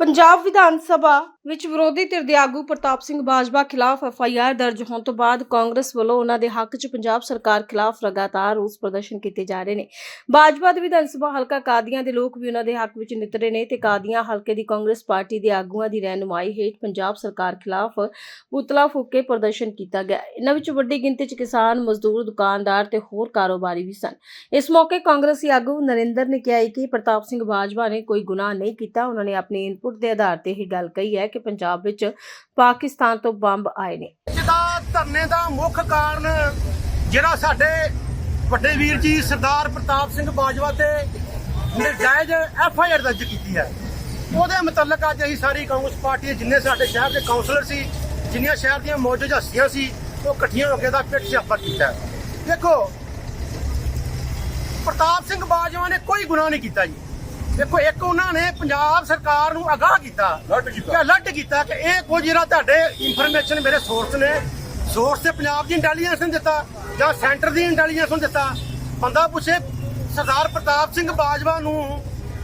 ਪੰਜਾਬ ਵਿਧਾਨ ਸਭਾ ਵਿੱਚ ਵਿਰੋਧੀ ਧਿਰ ਦੇ ਆਗੂ ਪ੍ਰਤਾਪ ਸਿੰਘ ਬਾਜਵਾ ਖਿਲਾਫ ਐਫ ਆਈ ਆਰ ਦਰਜ ਹੋਣ ਤੋਂ ਬਾਅਦ ਕਾਂਗਰਸ ਵੱਲੋਂ ਉਹਨਾਂ ਦੇ ਹੱਕ 'ਚ ਪੰਜਾਬ ਸਰਕਾਰ ਖਿਲਾਫ ਲਗਾਤਾਰ ਰੋਸ ਪ੍ਰਦਰਸ਼ਨ ਕੀਤੇ ਜਾ ਰਹੇ ਨੇ। ਬਾਜਵਾ ਦੇ ਵਿਧਾਨ ਸਭਾ ਹਲਕਾ ਕਾਦੀਆਂ ਦੇ ਲੋਕ ਵੀ ਉਹਨਾਂ ਦੇ ਹੱਕ ਵਿੱਚ ਨਿਤਰੇ ਨੇ ਤੇ ਕਾਦੀਆਂ ਹਲਕੇ ਦੀ ਕਾਂਗਰਸ ਪਾਰਟੀ ਦੇ ਆਗੂਆਂ ਦੀ ਰਹਿਨੁਮਾਈ ਹੇਠ ਪੰਜਾਬ ਸਰਕਾਰ ਖਿਲਾਫ ਪੁਤਲਾ ਫੂਕ ਕੇ ਪ੍ਰਦਰਸ਼ਨ ਕੀਤਾ ਗਿਆ। ਇਹਨਾਂ ਵਿੱਚ ਵੱਡੀ ਗਿਣਤੀ 'ਚ ਕਿਸਾਨ, ਮਜ਼ਦੂਰ, ਦੁਕਾਨਦਾਰ ਤੇ ਹੋਰ ਕਾਰੋਬਾਰੀ ਵੀ ਸਨ। ਇਸ ਮੌਕੇ ਕਾਂਗਰਸੀ ਆਗੂ ਨਰਿੰਦਰ ਨੇ ਕਿਹਾ ਹੈ ਕਿ ਪ੍ਰਤਾਪ ਸਿੰਘ ਬਾਜਵਾ ਨੇ ਕੋਈ ਗੁਨਾਹ ਨਹੀਂ ਕੀਤਾ। ਉਹਨਾਂ ਨੇ ਆਪਣੇ ਇਨਪੁਟ ਦੇ ਆਧਾਰ ਤੇ ਇਹ ਗੱਲ ਕਹੀ ਹੈ ਕਿ ਪੰਜਾਬ ਵਿੱਚ ਪਾਕਿਸਤਾਨ ਤੋਂ ਬੰਬ ਆਏ ਨੇ। ਜਿਹਦਾ ਧਰਨੇ ਦਾ ਮੁੱਖ ਕਾਰਨ ਜਿਹੜਾ ਸਾਡੇ ਵੱਡੇ ਵੀਰ ਜੀ ਸਰਦਾਰ ਪ੍ਰਤਾਪ ਸਿੰਘ ਬਾਜਵਾ ਤੇ ਨਜਾਇਜ਼ ਐਫ ਆਈ ਆਰ ਦਰਜ ਕੀਤੀ ਹੈ। ਉਹਦੇ ਮੁਤਲਕ ਅੱਜ ਅਸੀਂ ਸਾਰੀ ਕਾਂਗਰਸ ਪਾਰਟੀ ਦੇ ਜਿੰਨੇ ਸਾਡੇ ਸ਼ਹਿਰ ਦੇ ਕਾਉਂਸਲਰ ਸੀ, ਜਿੰਨੀਆਂ ਸ਼ਹਿਰ ਦੀਆਂ ਮੌਜੂਦ ਹਸਤੀਆਂ ਸੀ, ਉਹ ਇਕੱਠੀਆਂ ਹੋ ਕੇ ਦਾ ਪਿੱਟ ਸਿਆਪਾ ਕੀਤਾ ਦੇਖੋ, ਪ੍ਰਤਾਪ ਸਿੰਘ ਬਾਜਵਾ ਨੇ ਕੋਈ ਗੁਨਾਹ ਨਹੀਂ ਕੀਤਾ ਜੀ। ਦੇਖੋ ਇੱਕ ਉਹਨਾਂ ਨੇ ਪੰਜਾਬ ਸਰਕਾਰ ਨੂੰ ਅਗਾਹ ਕੀਤਾ। ਕਿ ਅਲਰਟ ਕੀਤਾ ਕਿ ਇਹ ਕੁਝ ਜਿਹੜਾ ਤੁਹਾਡੇ ਇਨਫੋਰਮੇਸ਼ਨ ਮੇਰੇ ਸੋਰਸ ਨੇ ਸੋਰਸ ਤੇ ਪੰਜਾਬ ਦੀ ਇੰਟੈਲੀਜੈਂਸ ਨੇ ਦਿੱਤਾ ਜਾਂ ਸੈਂਟਰ ਦੀ ਇੰਟੈਲੀਜੈਂਸ ਨੂੰ ਦਿੱਤਾ। ਬੰਦਾ ਪੁੱਛੇ ਸਰਦਾਰ ਪ੍ਰਤਾਪ ਸਿੰਘ ਬਾਜਵਾ ਨੂੰ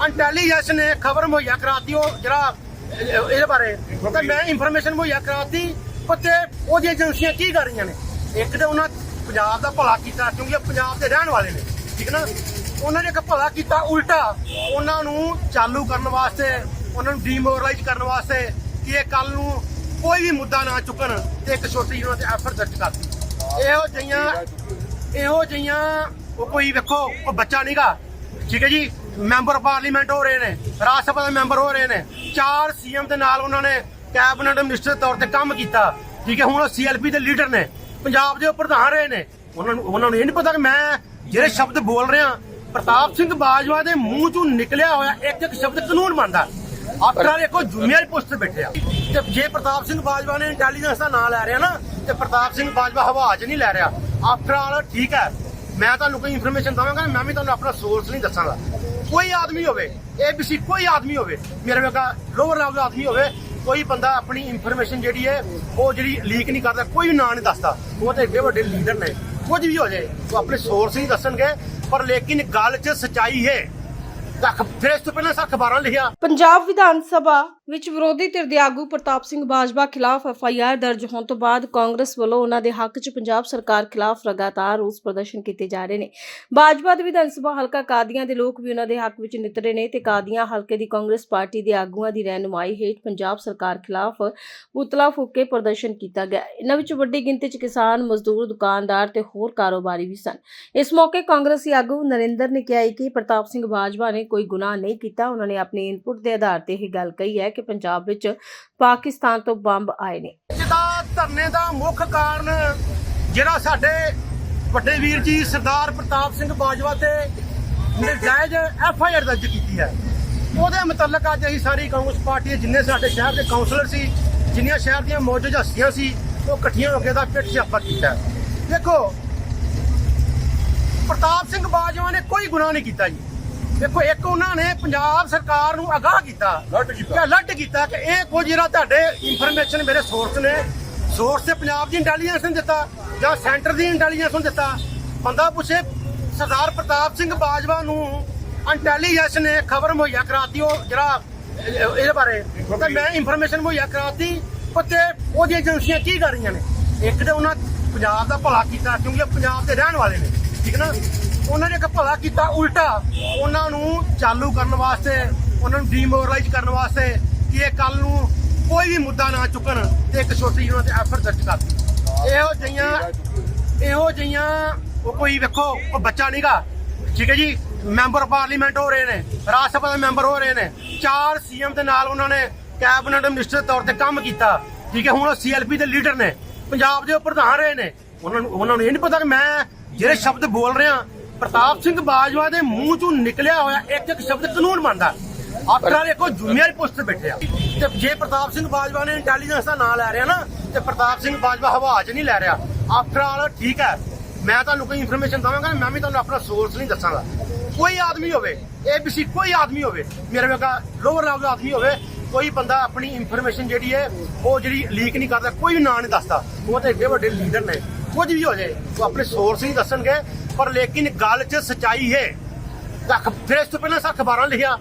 ਇੰਟੈਲੀਜੈਂਸ ਨੇ ਖਬਰ ਮੁਹੱਈਆ ਕਰਾਤੀ ਉਹ ਜਿਹੜਾ ਇਹ- ਇਹਦੇ ਬਾਰੇ। ਤੇ ਮੈਂ ਇਨਫੋਰਮੇਸ਼ਨ ਮੁਹੱਈਆ ਕਰਾਤੀ ਤੇ ਉਹਦੀਆਂ ਏਜੰਸੀਆਂ ਕੀ ਕਰ ਰਹੀਆਂ ਨੇ? ਇੱਕ ਤੇ ਉਹਨਾਂ ਪੰਜਾਬ ਦਾ ਭਲਾ ਕੀਤਾ ਕਿਉਂਕਿ ਪੰਜਾਬ ਦੇ ਰਹਿਣ ਵਾਲੇ ਨੇ ਠੀਕ ਨਾ? ਉਹਨਾਂ ਨੇ ਇੱਕ ਭਲਾ ਕੀਤਾ, ਉਲਟਾ ਉਹਨਾਂ ਨੂੰ ਚਾਲੂ ਕਰਨ ਵਾਸਤੇ, ਉਹਨਾਂ ਨੂੰ ਡੀਮੋਰਲਾਈਜ਼ ਕਰਨ ਵਾਸਤੇ ਕਿ ਇਹ ਕੱਲ ਨੂੰ ਕੋਈ ਵੀ ਮੁੱਦਾ ਨਾ ਚੁੱਕਣ ਤੇ ਇੱਕ ਛੋਟੀ ਉਹਨਾਂ ਤੇ ਐਫਰਟ ਦਰਜ ਕਰਤੀ। ਇਹੋ ਜਿਹੀਆਂ ਇਹੋ ਜਿਹੀਆਂ, ਉਹ ਕੋਈ ਵੇਖੋ ਉਹ ਬੱਚਾ ਨਹੀਂਗਾ ਠੀਕ ਹੈ ਜੀ? ਮੈਂਬਰ ਪਾਰਲੀਮੈਂਟ ਹੋ ਰਹੇ ਨੇ, ਰਾਜ ਸਭਾ ਦੇ ਮੈਂਬਰ ਹੋ ਰਹੇ ਨੇ। ਚਾਰ ਸੀਐਮ ਦੇ ਨਾਲ ਉਹਨਾਂ ਨੇ ਕੈਬਨਿਟ ਮਿਨਿਸਟਰ ਦੇ ਤੌਰ ਤੇ ਕੰਮ ਕੀਤਾ। ਠੀਕ ਹੈ, ਹੁਣ ਉਹ ਸੀਐਲਪੀ ਦੇ ਲੀਡਰ ਨੇ। ਪੰਜਾਬ ਦੇ ਉਹ ਪ੍ਰਧਾਨ ਰਹੇ ਨੇ। ਉਹਨਾਂ ਨੂੰ ਉਹਨਾਂ ਨੂੰ ਇਹ ਨਹੀਂ ਪਤਾ ਕਿ ਮੈਂ ਜਿਹੜੇ ਸ਼ਬਦ ਬੋਲ ਰਿਹਾ ਪ੍ਰਤਾਪ ਸਿੰਘ ਬਾਜਵਾ ਦੇ ਮੂੰਹ ਚੋਂ ਨਿਕਲਿਆ ਹੋਇਆ ਇੱਕ ਇੱਕ ਸ਼ਬਦ ਕਾਨੂੰਨ ਮੰਨਦਾ ਆਫਟਰ ਆਲ ਇੱਕੋ ਜ਼ਿੰਮੇਵਾਰੀ ਬੈਠੇ ਆ ਤੇ ਜੇ ਪ੍ਰਤਾਪ ਸਿੰਘ ਬਾਜਵਾ ਨੇ ਇੰਟੈਲੀਜੈਂਸ ਦਾ ਨਾਂ ਲੈ ਰਿਹਾ ਨਾ, ਤੇ ਪ੍ਰਤਾਪ ਸਿੰਘ ਬਾਜਵਾ ਹਵਾ 'ਚ ਨਹੀਂ ਲੈ ਰਿਹਾ। ਆਫਟਰ ਆਲ ਠੀਕ ਹੈ। ਮੈਂ ਤੁਹਾਨੂੰ ਕੋਈ ਇਨਫੋਰਮੇਸ਼ਨ ਦਵਾਂਗਾ, ਮੈਂ ਵੀ ਤੁਹਾਨੂੰ ਆਪਣਾ ਸੋਰਸ ਨਹੀਂ ਦੱਸਾਂਗਾ। ਕੋਈ ਆਦਮੀ ਹੋਵੇ ਏਬੀਸੀ ਕੋਈ ਆਦਮੀ ਹੋਵੇ, ਮੇਰੇ ਵਰਗਾ ਲੋਅਰ ਲੈਵਲ ਦਾ ਆਦਮੀ ਹੋਵੇ, ਕੋਈ ਬੰਦਾ ਆਪਣੀ ਇਨਫੋਰਮੇਸ਼ਨ ਜਿਹੜੀ ਹੈ, ਉਹ ਜਿਹੜੀ ਲੀਕ ਨਹੀਂ ਕਰਦਾ, ਕੋਈ ਨਾਂ ਨਹੀਂ ਦੱਸਦਾ। ਉਹ ਤੇ ਏਡੇ ਵੱਡੇ ਲੀਡਰ ਨੇ। ਕੁਝ ਵੀ ਹੋ ਜਾਏ, ਉਹ ਆਪਣੇ ਸੋਰਸ ਨਹੀਂ ਦੱਸਣਗੇ, ਪਰ ਲੇਕਿਨ ਗੱਲ 'ਚ ਸਚਾਈ ਹੈ। ਫਿਰ ਇਸ ਤੋਂ ਪਹਿਲਾਂ ਸਾ ਅਖਬਾਰਾਂ ਲਿਖਿਆ। ਪੰਜਾਬ ਵਿਧਾਨ ਸਭਾ ਵਿੱਚ ਵਿਰੋਧੀ ਧਿਰ ਦੇ ਆਗੂ ਪ੍ਰਤਾਪ ਸਿੰਘ ਬਾਜਵਾ ਖਿਲਾਫ ਐਫ ਆਈ ਆਰ ਦਰਜ ਹੋਣ ਤੋਂ ਬਾਅਦ ਕਾਂਗਰਸ ਵੱਲੋਂ ਉਹਨਾਂ ਦੇ ਹੱਕ 'ਚ ਪੰਜਾਬ ਸਰਕਾਰ ਖਿਲਾਫ ਲਗਾਤਾਰ ਰੋਸ ਪ੍ਰਦਰਸ਼ਨ ਕੀਤੇ ਜਾ ਰਹੇ ਨੇ। ਬਾਜਵਾ ਦੇ ਵਿਧਾਨ ਸਭਾ ਹਲਕਾ ਕਾਦੀਆਂ ਦੇ ਲੋਕ ਵੀ ਉਹਨਾਂ ਦੇ ਹੱਕ ਵਿੱਚ ਨਿਤਰੇ ਨੇ ਤੇ ਕਾਦੀਆਂ ਹਲਕੇ ਦੀ ਕਾਂਗਰਸ ਪਾਰਟੀ ਦੇ ਆਗੂਆਂ ਦੀ ਰਹਿਨੁਮਾਈ ਹੇਠ ਪੰਜਾਬ ਸਰਕਾਰ ਖਿਲਾਫ ਪੁਤਲਾ ਫੂਕ ਕੇ ਪ੍ਰਦਰਸ਼ਨ ਕੀਤਾ ਗਿਆ। ਇਹਨਾਂ ਵਿੱਚ ਵੱਡੀ ਗਿਣਤੀ 'ਚ ਕਿਸਾਨ, ਮਜ਼ਦੂਰ, ਦੁਕਾਨਦਾਰ ਤੇ ਹੋਰ ਕਾਰੋਬਾਰੀ ਵੀ ਸਨ। ਇਸ ਮੌਕੇ ਕਾਂਗਰਸੀ ਆਗੂ ਨਰਿੰਦਰ ਨੇ ਕਿਹਾ ਹੈ ਕਿ ਪ੍ਰਤਾਪ ਸਿੰਘ ਬਾਜਵਾ ਨੇ ਕੋਈ ਗੁਨਾਹ ਨਹੀਂ ਕੀਤਾ। ਉਹਨਾਂ ਨੇ ਆਪਣੇ ਇਨਪੁਟ ਦੇ ਆਧਾਰ ਤੇ ਇਹ ਗੱਲ ਕਹੀ ਹੈ ਕਿ ਪੰਜਾਬ ਵਿੱਚ ਪਾਕਿਸਤਾਨ ਤੋਂ ਬੰਬ ਆਏ ਨੇ। ਜਿਹਦਾ ਧਰਨੇ ਦਾ ਮੁੱਖ ਕਾਰਨ ਜਿਹੜਾ ਸਾਡੇ ਵੱਡੇ ਵੀਰ ਜੀ ਸਰਦਾਰ ਪ੍ਰਤਾਪ ਸਿੰਘ ਬਾਜਵਾ ਤੇ ਨਜਾਇਜ਼ ਐਫ ਆਈ ਆਰ ਦਰਜ ਕੀਤੀ ਹੈ। ਉਹਦੇ ਮੁਤਲਕ ਅੱਜ ਅਸੀਂ ਸਾਰੀ ਕਾਂਗਰਸ ਪਾਰਟੀ ਦੇ ਜਿੰਨੇ ਸਾਡੇ ਸ਼ਹਿਰ ਦੇ ਕਾਉਂਸਲਰ ਸੀ, ਜਿੰਨੀਆਂ ਸ਼ਹਿਰ ਦੀਆਂ ਮੌਜੂਦ ਹਸਤੀਆਂ ਸੀ, ਉਹ ਇਕੱਠੀਆਂ ਹੋ ਕੇ ਦਾ ਪਿੱਠ ਸਿਆਪਾ ਕੀਤਾ ਦੇਖੋ, ਪ੍ਰਤਾਪ ਸਿੰਘ ਬਾਜਵਾ ਨੇ ਕੋਈ ਗੁਨਾਹ ਨਹੀਂ ਕੀਤਾ ਜੀ। ਦੇਖੋ ਇੱਕ ਉਹਨਾਂ ਨੇ ਪੰਜਾਬ ਸਰਕਾਰ ਨੂੰ ਅਗਾਹ ਕੀਤਾ ਅਲਰਟ ਕੀਤਾ। ਕਿ ਅਲਰਟ ਕੀਤਾ ਕਿ ਇਹ ਕੁਝ ਜਿਹੜਾ ਤੁਹਾਡੇ ਇਨਫੋਰਮੇਸ਼ਨ ਮੇਰੇ ਸੋਰਸ ਨੇ। ਸੋਰਸ ਤੇ ਪੰਜਾਬ ਦੀ ਇੰਟੈਲੀਜੈਂਸ ਨੇ ਦਿੱਤਾ ਜਾਂ ਸੈਂਟਰ ਦੀ ਇੰਟੈਲੀਜੈਂਸ ਨੂੰ ਦਿੱਤਾ। ਬੰਦਾ ਪੁੱਛੇ ਸਰਦਾਰ ਪ੍ਰਤਾਪ ਸਿੰਘ ਬਾਜਵਾ ਨੂੰ ਇੰਟੈਲੀਜੈਂਸ ਨੇ ਖਬਰ ਮੁਹੱਈਆ ਕਰਾਤੀ ਉਹ ਜਿਹੜਾ ਇਹ- ਇਹਦੇ ਬਾਰੇ। ਤੇ ਮੈਂ ਇਨਫੋਰਮੇਸ਼ਨ ਮੁਹੱਈਆ ਕਰਾਤੀ ਤੇ ਉਹਦੀਆਂ ਏਜੰਸੀਆਂ ਕੀ ਕਰ ਰਹੀਆਂ ਨੇ? ਇੱਕ ਤੇ ਉਹਨਾਂ ਪੰਜਾਬ ਦਾ ਭਲਾ ਕੀਤਾ ਕਿਉਂਕਿ ਪੰਜਾਬ ਦੇ ਰਹਿਣ ਵਾਲੇ ਨੇ ਠੀਕ ਨਾ? ਉਹਨਾਂ ਨੇ ਇੱਕ ਭਲਾ ਕੀਤਾ ਉਲਟਾ। ਉਹਨਾਂ ਨੂੰ ਚਾਲੂ ਕਰਨ ਵਾਸਤੇ, ਉਹਨਾਂ ਨੂੰ ਡੀਮੋਰਲਾਈਜ਼ ਕਰਨ ਵਾਸਤੇ ਕਿ ਇਹ ਕੱਲ ਨੂੰ ਕੋਈ ਵੀ ਮੁੱਦਾ ਨਾ ਚੁੱਕਣ ਤੇ ਇੱਕ ਛੋਟੀ ਉਹਨਾਂ ਤੇ ਐਫਰਟ ਦਰਜ ਕਰਤੀ ਇਹੋ ਜਿਹੀਆਂ ਇਹੋ ਜਿਹੀਆਂ, ਉਹ ਕੋਈ ਵੇਖੋ, ਉਹ ਬੱਚਾ ਨਹੀਂਗਾ ਠੀਕ ਹੈ ਜੀ? ਮੈਂਬਰ ਪਾਰਲੀਮੈਂਟ ਹੋ ਰਹੇ ਨੇ, ਰਾਜ ਸਭਾ ਦੇ ਮੈਂਬਰ ਹੋ ਰਹੇ ਨੇ। ਚਾਰ ਸੀਐਮ ਦੇ ਨਾਲ ਉਹਨਾਂ ਨੇ ਕੈਬਨਿਟ ਮਿਨਿਸਟਰ ਦੇ ਤੌਰ ਤੇ ਕੰਮ ਕੀਤਾ। ਠੀਕ ਹੈ, ਹੁਣ ਉਹ ਸੀਐਲਪੀ ਦੇ ਲੀਡਰ ਨੇ। ਪੰਜਾਬ ਦੇ ਉਹ ਪ੍ਰਧਾਨ ਰਹੇ ਨੇ। ਉਹਨਾਂ ਨੂੰ ਉਹਨਾਂ ਨੂੰ ਇਹ ਨਹੀਂ ਪਤਾ ਕਿ ਮੈਂ ਜਿਹੜੇ ਸ਼ਬਦ ਬੋਲ ਰਿਹਾ ਪ੍ਰਤਾਪ ਸਿੰਘ ਬਾਜਵਾ ਦੇ ਮੂੰਹ ਚੋਂ ਨਿਕਲਿਆ ਹੋਇਆ ਇੱਕ ਇੱਕ ਸ਼ਬਦ ਕਾਨੂੰਨ ਮੰਨਦਾ ਆਫਟਰ ਆਲ ਇੱਕੋ ਜ਼ਿੰਮੇਵਾਰੀ ਪੋਸਟ ਤੇ ਬੈਠੇ ਆ। ਤੇ ਜੇ ਪ੍ਰਤਾਪ ਸਿੰਘ ਬਾਜਵਾ ਨੇ ਇੰਟੈਲੀਜੈਂਸ ਦਾ ਨਾਂ ਲੈ ਰਿਹਾ ਨਾ, ਤੇ ਪ੍ਰਤਾਪ ਸਿੰਘ ਬਾਜਵਾ ਹਵਾ 'ਚ ਨਹੀਂ ਲੈ ਰਿਹਾ। ਆਫਟਰ ਆਲ ਠੀਕ ਹੈ। ਮੈਂ ਤੁਹਾਨੂੰ ਕੋਈ ਇਨਫੋਰਮੇਸ਼ਨ ਦਵਾਂਗਾ, ਮੈਂ ਵੀ ਤੁਹਾਨੂੰ ਆਪਣਾ ਸੋਰਸ ਨਹੀਂ ਦੱਸਾਂਗਾ। ਕੋਈ ਆਦਮੀ ਹੋਵੇ ਏਬੀਸੀ ਕੋਈ ਆਦਮੀ ਹੋਵੇ, ਮੇਰੇ ਵਰਗਾ ਲੋਅਰ ਲੈਵਲ ਦਾ ਆਦਮੀ ਹੋਵੇ, ਕੋਈ ਬੰਦਾ ਆਪਣੀ ਇਨਫੋਰਮੇਸ਼ਨ ਜਿਹੜੀ ਹੈ, ਉਹ ਜਿਹੜੀ ਲੀਕ ਨਹੀਂ ਕਰਦਾ, ਕੋਈ ਨਾਂ ਨਹੀਂ ਦੱਸਦਾ। ਉਹ ਤੇ ਏਡੇ ਵੱਡੇ ਲੀਡਰ ਨੇ। ਕੁਝ ਵੀ ਹੋ ਜਾਏ, ਉਹ ਆਪਣੇ ਸੋਰਸ ਨਹੀਂ ਦੱਸਣਗੇ, ਪਰ ਲੇਕਿਨ ਗੱਲ 'ਚ ਸਚਾਈ ਹੈ। ਅਖ- ਫਿਰ ਇਸ ਤੋਂ ਪਹਿਲਾਂ ਸਾ ਅਖਬਾਰਾਂ ਲਿਖਿਆ।